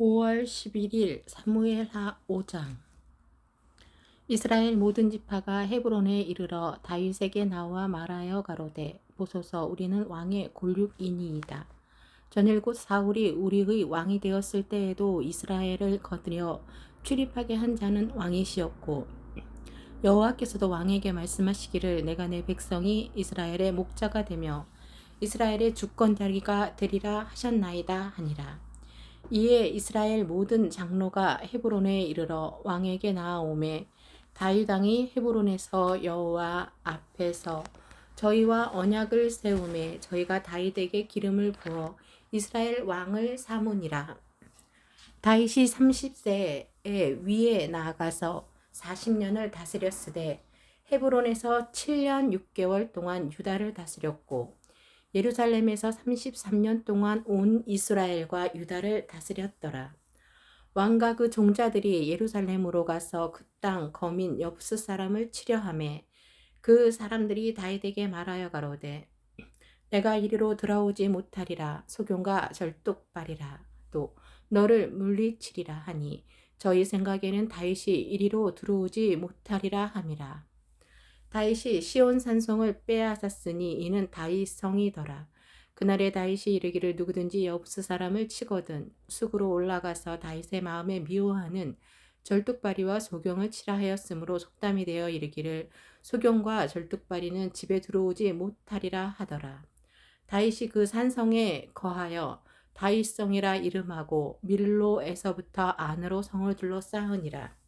5월 11일 사무엘하 5장 이스라엘 모든 지파가 헤브론에 이르러 다윗에게 나와 말하여 가로되 보소서 우리는 왕의 골육이니이다. 전일 곧 사울이 우리의 왕이 되었을 때에도 이스라엘을 거드려 출입하게 한 자는 왕이시었고 여호와께서도 왕에게 말씀하시기를 내가 내 백성이 이스라엘의 목자가 되며 이스라엘의 주권자리가 되리라 하셨나이다 하니라. 이에 이스라엘 모든 장로가 헤브론에 이르러 왕에게 나아오매 다윗 왕이 헤브론에서 여호와 앞에서 저희와 언약을 세우매 저희가 다윗에게 기름을 부어 이스라엘 왕을 삼으니라. 다윗이 30세에 위에 나아가서 40년을 다스렸으되 헤브론에서 7년 6개월 동안 유다를 다스렸고 예루살렘에서 33년 동안 온 이스라엘과 유다를 다스렸더라. 왕과 그 종자들이 예루살렘으로 가서 그 땅 거민 엽스 사람을 치려함에 그 사람들이 다윗에게 말하여 가로되 내가 이리로 들어오지 못하리라 소경과 절뚝발이라 또 너를 물리치리라 하니 저희 생각에는 다윗이 이리로 들어오지 못하리라 함이라. 다윗이 시온 산성을 빼앗았으니 이는 다윗 성이더라. 그날에 다윗이 이르기를 누구든지 엽스 사람을 치거든 숲으로 올라가서 다윗의 마음에 미워하는 절뚝발이와 소경을 치라 하였으므로 속담이 되어 이르기를 소경과 절뚝발이는 집에 들어오지 못하리라 하더라. 다윗이 그 산성에 거하여 다윗성이라 이름하고 밀로에서부터 안으로 성을 둘러싸으니라.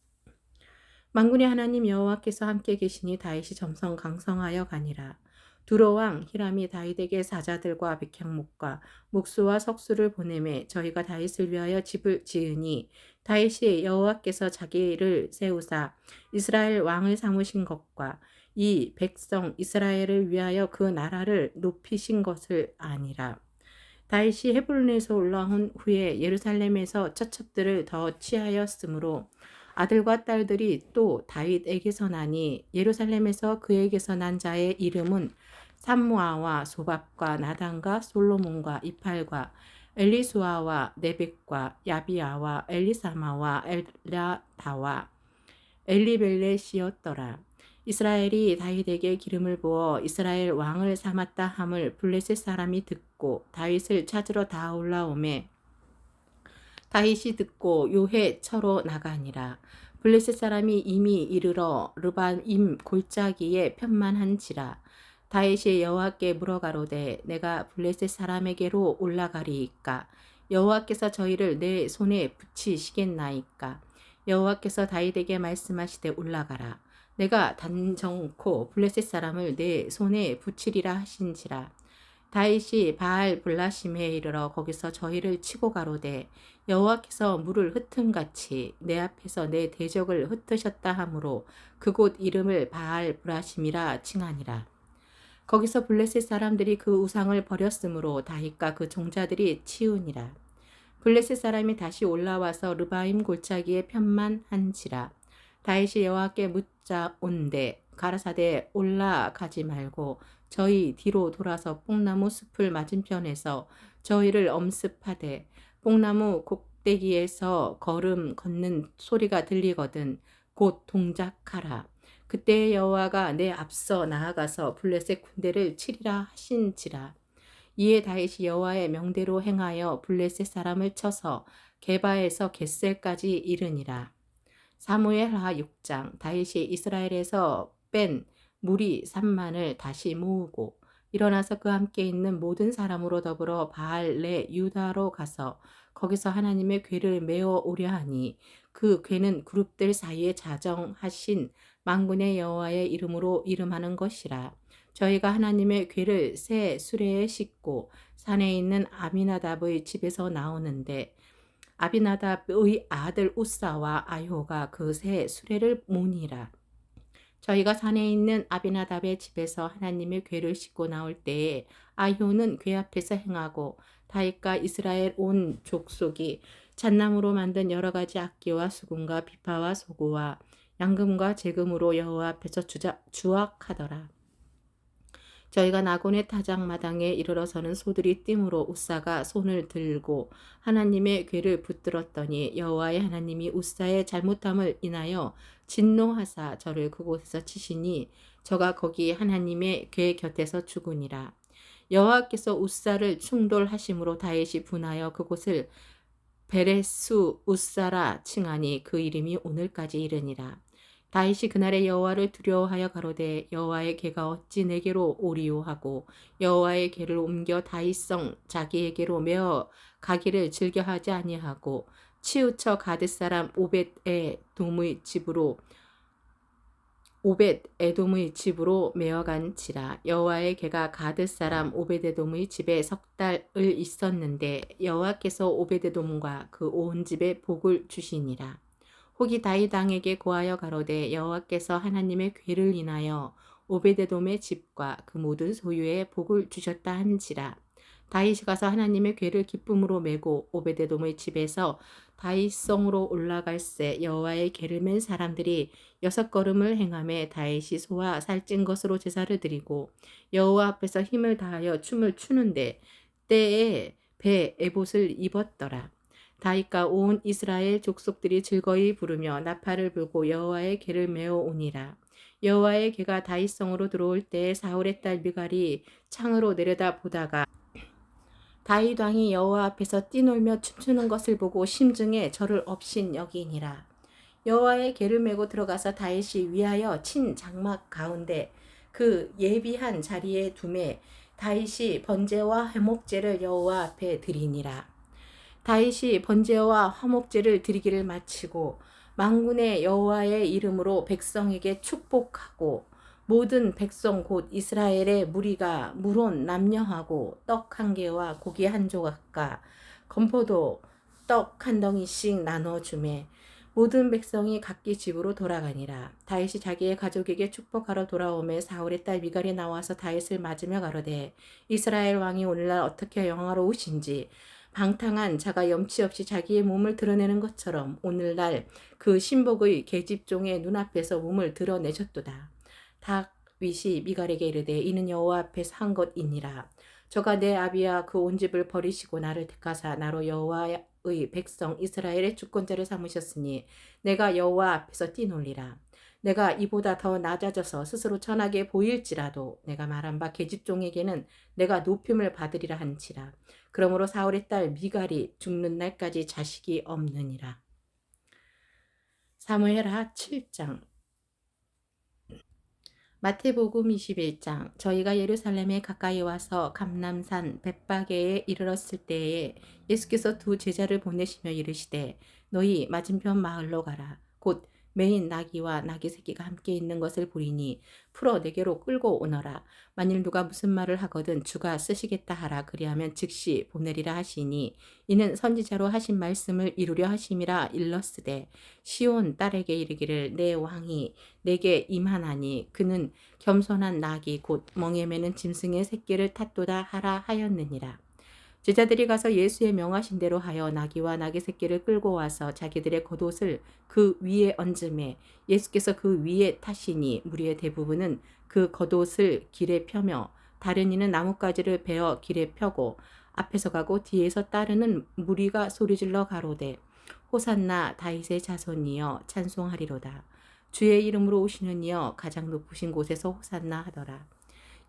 만군의 하나님 여호와께서 함께 계시니 다윗이 점성 강성하여 가니라. 두로왕 히람이 다윗에게 사자들과 백향목과 목수와 석수를 보내매 저희가 다윗을 위하여 집을 지으니 다윗이 여호와께서 자기를 세우사 이스라엘 왕을 삼으신 것과 이 백성 이스라엘을 위하여 그 나라를 높이신 것을 아니라. 다윗이 헤브론에서 올라온 후에 예루살렘에서 처첩들을 더 취하였으므로 아들과 딸들이 또 다윗에게서 나니 예루살렘에서 그에게서 난 자의 이름은 삼무아와 소밥과 나단과 솔로몬과 이팔과 엘리수아와 네벡과 야비아와 엘리사마와 엘라다와 엘리벨렛이었더라. 이스라엘이 다윗에게 기름을 부어 이스라엘 왕을 삼았다 함을 블레셋 사람이 듣고 다윗을 찾으러 다 올라오매 다윗이 듣고 요해 처로 나가니라. 블레셋 사람이 이미 이르러 르반임 골짜기에 편만한지라. 다윗이 여호와께 물어가로되 내가 블레셋 사람에게로 올라가리이까 여호와께서 저희를 내 손에 붙이시겠나이까 여호와께서 다윗에게 말씀하시되 올라가라 내가 단정코 블레셋 사람을 내 손에 붙이리라 하신지라 다윗이 바알 블라심에 이르러 거기서 저희를 치고 가로되 여호와께서 물을 흩은 같이 내 앞에서 내 대적을 흩으셨다 하므로 그곳 이름을 바알 브라심이라 칭하니라. 거기서 블레셋 사람들이 그 우상을 버렸으므로 다윗과 그 종자들이 치우니라. 블레셋 사람이 다시 올라와서 르바임 골짜기에 편만한지라. 다윗이 여호와께 묻자 온데 가라사대 올라가지 말고 저희 뒤로 돌아서 뽕나무 숲을 맞은편에서 저희를 엄습하되 뽕나무 꼭대기에서 걸음 걷는 소리가 들리거든 곧 동작하라. 그때 여호와가 내 앞서 나아가서 블레셋 군대를 치리라 하신지라. 이에 다윗이 여호와의 명대로 행하여 블레셋 사람을 쳐서 게바에서 겟셀까지 이르니라. 사무엘하 6장 다윗이 이스라엘에서 뺀 무리 3만을 다시 모으고 일어나서 그 함께 있는 모든 사람으로 더불어 바알레 유다로 가서 거기서 하나님의 괴를 메어 오려 하니 그 괴는 그룹들 사이에 자정하신 망군의 여호와의 이름으로 이름하는 것이라. 저희가 하나님의 괴를 새 수레에 싣고 산에 있는 아비나답의 집에서 나오는데 아비나답의 아들 우사와 아효가 그 새 수레를 모니라 저희가 산에 있는 아비나답의 집에서 하나님의 괴를 싣고 나올 때에 아효는 괴 앞에서 행하고 다윗과 이스라엘 온 족속이 잣나무로 만든 여러 가지 악기와 수금과 비파와 소구와 양금과 재금으로 여호와 앞에서 주자, 주악하더라. 저희가 나곤의 타작 마당에 이르러서는 소들이 띠므로 우사가 손을 들고 하나님의 괴를 붙들었더니 여호와의 하나님이 우사의 잘못함을 인하여 진노하사 저를 그곳에서 치시니 저가 거기 하나님의 괴 곁에서 죽으니라. 여호와께서 우사를 충돌하심으로 다윗이 분하여 그곳을 베레수 우사라 칭하니 그 이름이 오늘까지 이르니라. 다윗이 그날에 여호와를 두려워하여 가로되 여호와의 개가 어찌 내게로 오리오 하고 여호와의 개를 옮겨 다윗성 자기에게로 메어 가기를 즐겨하지 아니하고 치우쳐 가드 사람 오벳의 동의 집으로 오벳 에돔의 집으로 메어간지라. 여호와의 개가 가드 사람 오벳 에돔의 집에 석 달을 있었는데 여호와께서 오벳 에돔과 그 온 집에 복을 주시니라 혹이 다윗 왕에게 고하여 가로되 여호와께서 하나님의 괴를 인하여 오베데돔의 집과 그 모든 소유에 복을 주셨다 한지라 다윗이 가서 하나님의 괴를 기쁨으로 메고 오베데돔의 집에서 다윗성으로 올라갈새 여호와의 괴를 맨 사람들이 여섯 걸음을 행함에 다윗이 소와 살찐 것으로 제사를 드리고 여호와 앞에서 힘을 다하여 춤을 추는데 때에 배 에봇을 입었더라. 다윗과 온 이스라엘 족속들이 즐거이 부르며 나팔을 불고 여호와의 괴를 메어 오니라. 여호와의 괴가 다윗성으로 들어올 때 사울의 딸 미갈이 창으로 내려다 보다가 다윗 왕이 여호와 앞에서 뛰놀며 춤추는 것을 보고 심중에 저를 업신 여기니라. 여호와의 괴를 메고 들어가서 다윗이 위하여 친 장막 가운데 그 예비한 자리에 두매 다윗이 번제와 회목제를 여호와 앞에 드리니라. 다윗이 번제와 화목제를 드리기를 마치고 망군의 여호와의 이름으로 백성에게 축복하고 모든 백성 곧 이스라엘의 무리가 물론 남녀하고 떡 한 개와 고기 한 조각과 건포도 떡 한 덩이씩 나눠 주매 모든 백성이 각기 집으로 돌아가니라. 다윗이 자기의 가족에게 축복하러 돌아오매 사울의 딸 미갈이 나와서 다윗을 맞으며 가로되 이스라엘 왕이 오늘날 어떻게 영화로우신지 방탕한 자가 염치 없이 자기의 몸을 드러내는 것처럼 오늘날 그 신복의 계집종의 눈앞에서 몸을 드러내셨도다. 닭윗이 미갈에게 이르되 이는 여호와 앞에서 한 것이니라. 저가 내 아비와 그온 집을 버리시고 나를 택하사 나로 여호와의 백성 이스라엘의 주권자를 삼으셨으니 내가 여호와 앞에서 뛰놀리라. 내가 이보다 더 낮아져서 스스로 천하게 보일지라도 내가 말한 바 계집종에게는 내가 높임을 받으리라 한지라. 그러므로 사울의 딸 미갈이 죽는 날까지 자식이 없느니라. 사무엘하 7장 마태복음 21장 저희가 예루살렘에 가까이 와서 감남산 벳바게에 이르렀을 때에 예수께서 두 제자를 보내시며 이르시되 너희 맞은편 마을로 가라 곧 메인 나귀와 나귀 새끼가 함께 있는 것을 보리니 풀어 내게로 끌고 오너라. 만일 누가 무슨 말을 하거든 주가 쓰시겠다 하라. 그리하면 즉시 보내리라 하시니 이는 선지자로 하신 말씀을 이루려 하심이라 일렀으되 시온 딸에게 이르기를 내 왕이 내게 임하나니 그는 겸손한 나귀 곧 멍에 매는 짐승의 새끼를 탓도다 하라 하였느니라. 제자들이 가서 예수의 명하신 대로 하여 나귀와 나귀 새끼를 끌고 와서 자기들의 겉옷을 그 위에 얹음에 예수께서 그 위에 타시니 무리의 대부분은 그 겉옷을 길에 펴며 다른 이는 나뭇가지를 베어 길에 펴고 앞에서 가고 뒤에서 따르는 무리가 소리질러 가로되 호산나 다윗의 자손이여 찬송하리로다. 주의 이름으로 오시는 이여 가장 높으신 곳에서 호산나 하더라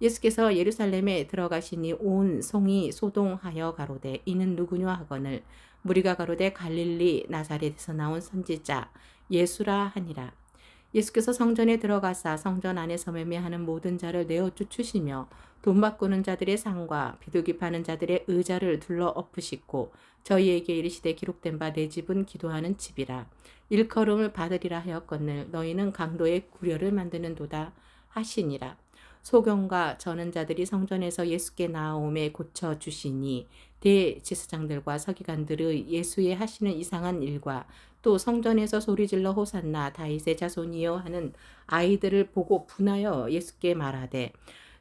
예수께서 예루살렘에 들어가시니 온 성이 소동하여 가로되 이는 누구냐 하거늘 무리가 가로되 갈릴리 나사렛에서 나온 선지자 예수라 하니라. 예수께서 성전에 들어가사 성전 안에서 매매하는 모든 자를 내어 쫓으시며 돈 바꾸는 자들의 상과 비둘기 파는 자들의 의자를 둘러 엎으시고 저희에게 이르시되 기록된 바 내 집은 기도하는 집이라 일컬음을 받으리라 하였거늘 너희는 강도의 구려를 만드는 도다 하시니라. 소경과 저는 자들이 성전에서 예수께 나옴에 고쳐 주시니 대제사장들과 서기관들의 예수의 하시는 이상한 일과 또 성전에서 소리질러 호산나 다윗의 자손이여 하는 아이들을 보고 분하여 예수께 말하되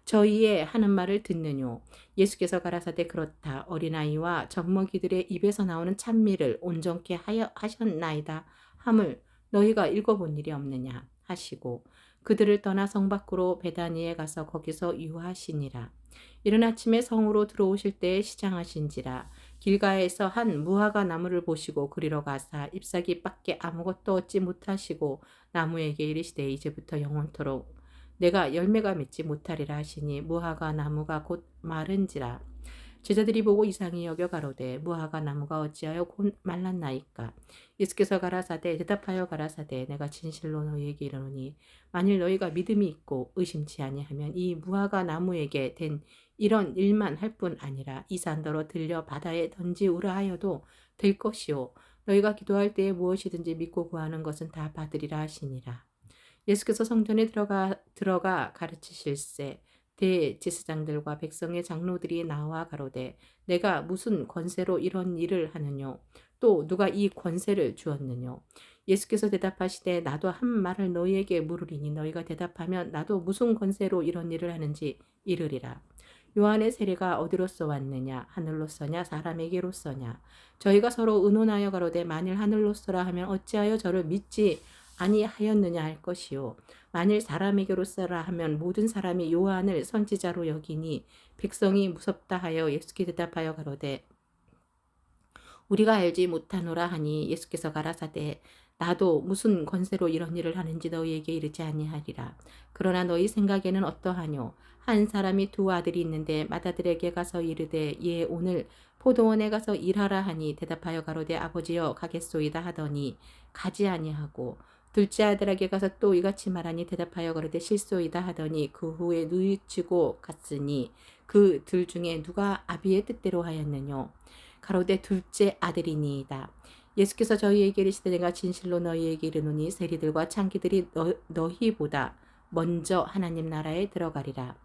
저희의 하는 말을 듣느뇨. 예수께서 가라사대 그렇다. 어린아이와 젖먹이들의 입에서 나오는 찬미를 온전케 하셨나이다. 함을 너희가 읽어본 일이 없느냐 하시고 그들을 떠나 성 밖으로 베다니에 가서 거기서 유하시니라. 이른 아침에 성으로 들어오실 때에 시장하신지라 길가에서 한 무화과 나무를 보시고 그리러 가사 잎사귀 밖에 아무것도 얻지 못하시고 나무에게 이르시되 이제부터 영원토록 내가 열매가 맺지 못하리라 하시니 무화과 나무가 곧 마른지라 제자들이 보고 이상히 여겨 가로되 무화과 나무가 어찌하여 곧 말랐나이까? 예수께서 가라사대 대답하여 가라사대 내가 진실로 너희에게 이르노니 만일 너희가 믿음이 있고 의심치 아니하면 이 무화과 나무에게 된 이런 일만 할 뿐 아니라 이 산더러 들려 바다에 던지우라 하여도 될 것이요 너희가 기도할 때에 무엇이든지 믿고 구하는 것은 다 받으리라 하시니라. 예수께서 성전에 들어가 들어가 가르치실세 대제사장들과 백성의 장로들이 나와 가로되 내가 무슨 권세로 이런 일을 하느뇨? 또 누가 이 권세를 주었느뇨? 예수께서 대답하시되 나도 한 말을 너희에게 물으리니 너희가 대답하면 나도 무슨 권세로 이런 일을 하는지 이르리라. 요한의 세례가 어디로서 왔느냐? 하늘로서냐? 사람에게로서냐? 저희가 서로 의논하여 가로되 만일 하늘로서라 하면 어찌하여 저를 믿지 아니하였느냐 할 것이요 만일 사람에게로서라 하면 모든 사람이 요한을 선지자로 여기니 백성이 무섭다 하여 예수께 대답하여 가로되 우리가 알지 못하노라 하니 예수께서 가라사대 나도 무슨 권세로 이런 일을 하는지 너희에게 이르지 아니하리라. 그러나 너희 생각에는 어떠하뇨? 한 사람이 두 아들이 있는데 맏아들에게 가서 이르되 예 오늘 포도원에 가서 일하라 하니 대답하여 가로되 아버지여 가겠소이다 하더니 가지 아니하고 둘째 아들에게 가서 또 이같이 말하니 대답하여 가로되 실소이다 하더니 그 후에 누이치고 갔으니 그 둘 중에 누가 아비의 뜻대로 하였느뇨? 가로되 둘째 아들이니이다. 예수께서 저희에게 이르시되 내가 진실로 너희에게 이르노니 세리들과 창기들이 너, 너희보다 먼저 하나님 나라에 들어가리라.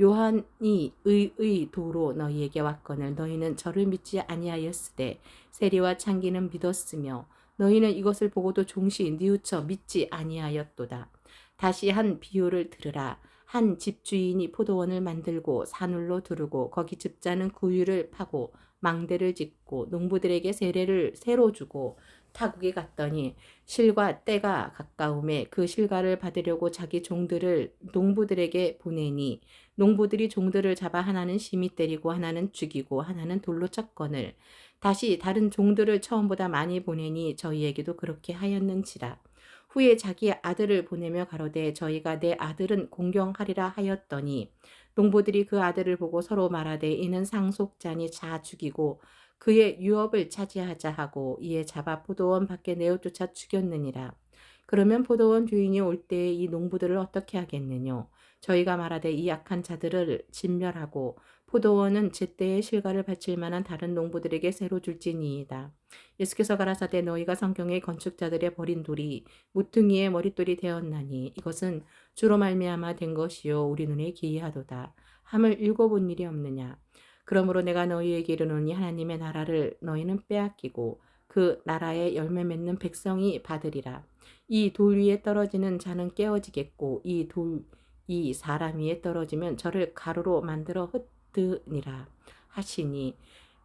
요한이 의의 도로 너희에게 왔거늘 너희는 저를 믿지 아니하였으되 세리와 창기는 믿었으며 너희는 이것을 보고도 종시 뉘우쳐 믿지 아니하였도다. 다시 한 비유를 들으라. 한 집주인이 포도원을 만들고 산울로 두르고 거기 집자는 구유를 파고 망대를 짓고 농부들에게 세례를 새로 주고 타국에 갔더니 실과 때가 가까움에 그 실과를 받으려고 자기 종들을 농부들에게 보내니 농부들이 종들을 잡아 하나는 심히 때리고 하나는 죽이고 하나는 돌로 쳤거늘 다시 다른 종들을 처음보다 많이 보내니 저희에게도 그렇게 하였는지라 후에 자기 아들을 보내며 가로되 저희가 내 아들은 공경하리라 하였더니 농부들이 그 아들을 보고 서로 말하되 이는 상속자니 자 죽이고 그의 유업을 차지하자 하고 이에 잡아 포도원 밖에 내어 쫓아 죽였느니라. 그러면 포도원 주인이 올 때에 이 농부들을 어떻게 하겠느뇨? 저희가 말하되 이 약한 자들을 진멸하고 포도원은 제때에 실과를 바칠 만한 다른 농부들에게 새로 줄지니이다. 예수께서 가라사대 너희가 성경의 건축자들의 버린 돌이 무퉁이의 머릿돌이 되었나니 이것은 주로 말미암아 된 것이요 우리 눈에 기이하도다. 함을 읽어본 일이 없느냐. 그러므로 내가 너희에게 이르노니 하나님의 나라를 너희는 빼앗기고 그 나라에 열매 맺는 백성이 받으리라. 이 돌 위에 떨어지는 자는 깨어지겠고 이 돌 이 사람 위에 떨어지면 저를 가루로 만들어 흩 으니라 하시니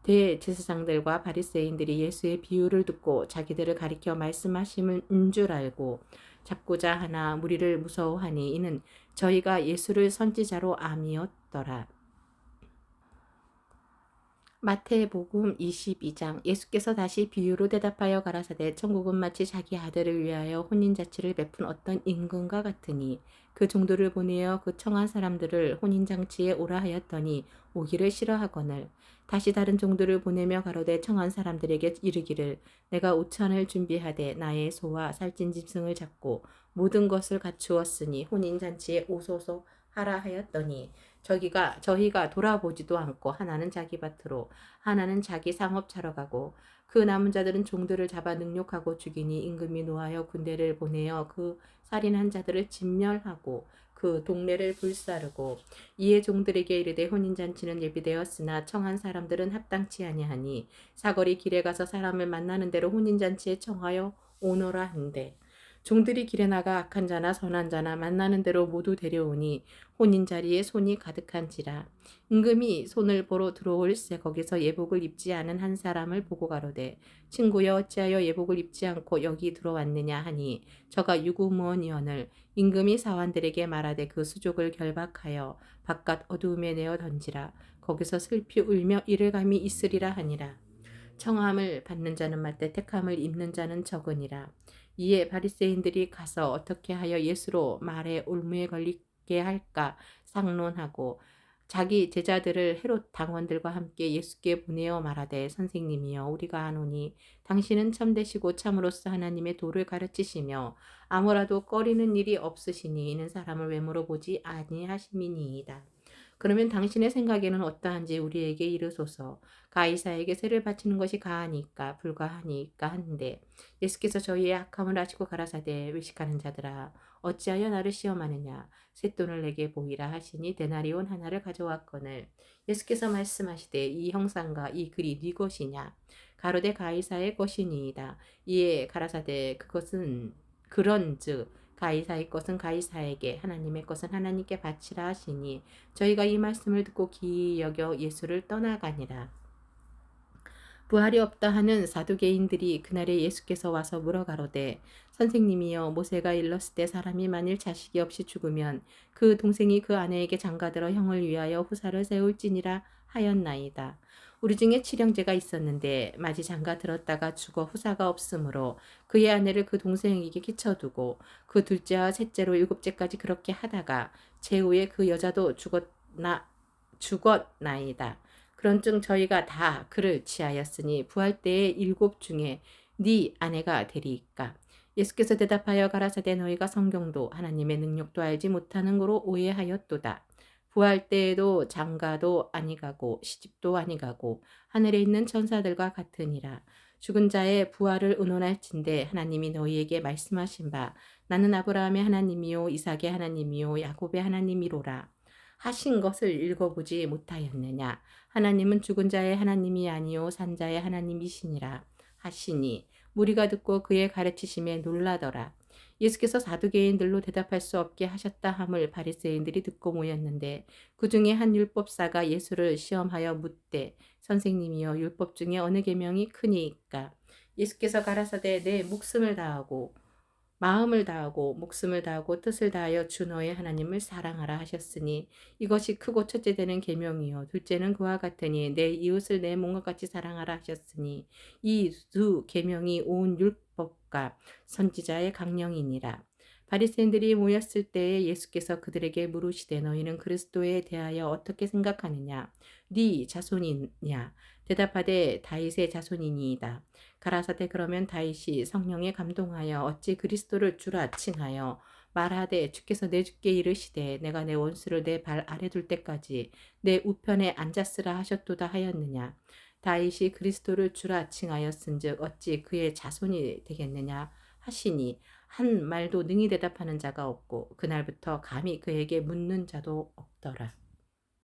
대제사장들과 바리새인들이 예수의 비유를 듣고 자기들을 가리켜 말씀하심은 줄 알고 잡고자 하나 무리를 무서워하니 이는 저희가 예수를 선지자로 암이었더라. 마태복음 22장 예수께서 다시 비유로 대답하여 가라사대 천국은 마치 자기 아들을 위하여 혼인 자치를 베푼 어떤 임금과 같으니 그 종들을 보내어 그 청한 사람들을 혼인 장치에 오라 하였더니 오기를 싫어하거늘. 다시 다른 종들을 보내며 가로되 청한 사람들에게 이르기를 내가 오찬을 준비하되 나의 소와 살찐 짐승을 잡고 모든 것을 갖추었으니 혼인 잔치에 오소서 하라 하였더니 저기가 저희가 돌아보지도 않고 하나는 자기 밭으로 하나는 자기 상업 차러 가고 그 남은 자들은 종들을 잡아 능욕하고 죽이니 임금이 노하여 군대를 보내어 그 살인한 자들을 진멸하고 그 동네를 불사르고 이에 종들에게 이르되 혼인잔치는 예비되었으나 청한 사람들은 합당치 아니하니 사거리 길에 가서 사람을 만나는 대로 혼인잔치에 청하여 오너라 한대 종들이 길에 나가 악한 자나 선한 자나 만나는 대로 모두 데려오니 혼인 자리에 손이 가득한지라. 임금이 손을 보러 들어올새 거기서 예복을 입지 않은 한 사람을 보고 가로되 친구여 어찌하여 예복을 입지 않고 여기 들어왔느냐 하니 저가 유구무원이언을 임금이 사환들에게 말하되 그 수족을 결박하여 바깥 어두움에 내어 던지라. 거기서 슬피 울며 이를 감이 있으리라 하니라. 청함을 받는 자는 맞되 택함을 입는 자는 적으니라 이에 바리새인들이 가서 어떻게 하여 예수로 말에 올무에 걸리게 할까 상론하고 자기 제자들을 헤롯 당원들과 함께 예수께 보내어 말하되 선생님이여 우리가 아노니 당신은 참되시고 참으로서 하나님의 도를 가르치시며 아무라도 꺼리는 일이 없으시니 이는 사람을 외모로 보지 아니하심이니이다. 그러면 당신의 생각에는 어떠한지 우리에게 이르소서. 가이사에게 세를 바치는 것이 가하니까 불가하니까 한데 예수께서 저희의 악함을 아시고 가라사대 외식하는 자들아 어찌하여 나를 시험하느냐? 쇳돈을 내게 보이라 하시니 데나리온 하나를 가져왔거늘. 예수께서 말씀하시되 이 형상과 이 글이 네 것이냐? 가로대 가이사의 것이니이다. 이에 가라사대 그것은 그런즉 가이사의 것은 가이사에게 하나님의 것은 하나님께 바치라 하시니 저희가 이 말씀을 듣고 기이 여겨 예수를 떠나가니라. 부활이 없다 하는 사두개인들이 그날에 예수께서 와서 물어가로되 선생님이여 모세가 일렀을 때 사람이 만일 자식이 없이 죽으면 그 동생이 그 아내에게 장가들어 형을 위하여 후사를 세울지니라 하였나이다. 우리 중에 칠형제가 있었는데 마지 장가 들었다가 죽어 후사가 없으므로 그의 아내를 그 동생에게 끼쳐두고 그 둘째와 셋째로 일곱째까지 그렇게 하다가 제후에 그 여자도 죽었나 죽었나이다. 그런즉 저희가 다 그를 취하였으니 부활 때의 일곱 중에 네 아내가 되리이까. 예수께서 대답하여 가라사대 너희가 성경도 하나님의 능력도 알지 못하는 거로 오해하였도다. 부활 때에도 장가도 아니가고 시집도 아니가고 하늘에 있는 천사들과 같으니라. 죽은 자의 부활을 의논할진대 하나님이 너희에게 말씀하신 바 나는 아브라함의 하나님이요 이삭의 하나님이요 야곱의 하나님이로라. 하신 것을 읽어보지 못하였느냐. 하나님은 죽은 자의 하나님이 아니요 산 자의 하나님이시니라. 하시니 무리가 듣고 그의 가르치심에 놀라더라. 예수께서 사두개인들로 대답할 수 없게 하셨다 함을 바리새인들이 듣고 모였는데 그 중에 한 율법사가 예수를 시험하여 묻되 선생님이여 율법 중에 어느 계명이 크니까? 예수께서 가라사대 내 목숨을 다하고 마음을 다하고 목숨을 다하고 뜻을 다하여 주 너의 하나님을 사랑하라 하셨으니 이것이 크고 첫째 되는 계명이요. 둘째는 그와 같으니 내 이웃을 내 몸과 같이 사랑하라 하셨으니 이 두 계명이 온 율 법과 선지자의 강령이니라. 바리새인들이 모였을 때에 예수께서 그들에게 물으시되 너희는 그리스도에 대하여 어떻게 생각하느냐? 네 자손이냐? 대답하되 다윗의 자손이니이다. 가라사대 그러면 다윗이 성령에 감동하여 어찌 그리스도를 주라 칭하여 말하되 주께서 내 주께 이르시되 내가 내 원수를 내 발 아래 둘 때까지 내 우편에 앉았으라 하셨도다 하였느냐 다윗이 그리스도를 주라 칭하였은즉 어찌 그의 자손이 되겠느냐 하시니 한 말도 능히 대답하는 자가 없고 그날부터 감히 그에게 묻는 자도 없더라.